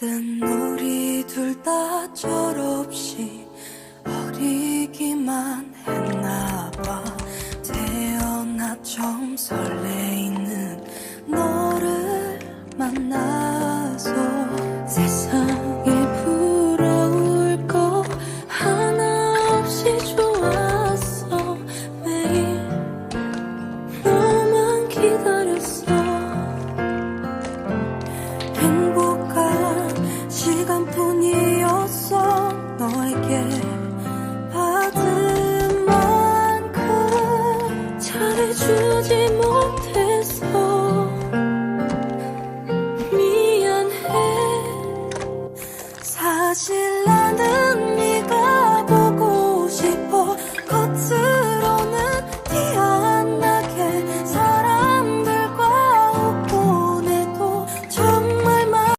그땐 우리 둘 다 철없이 어리기만 했나 봐. 태어나 처음 설레이는 너를 만나서 세상에 부러울 거 하나 없이 좋았어. 매일 너만 기다렸어 받은 만큼 잘해주지 못해서 미안해. 사실 나는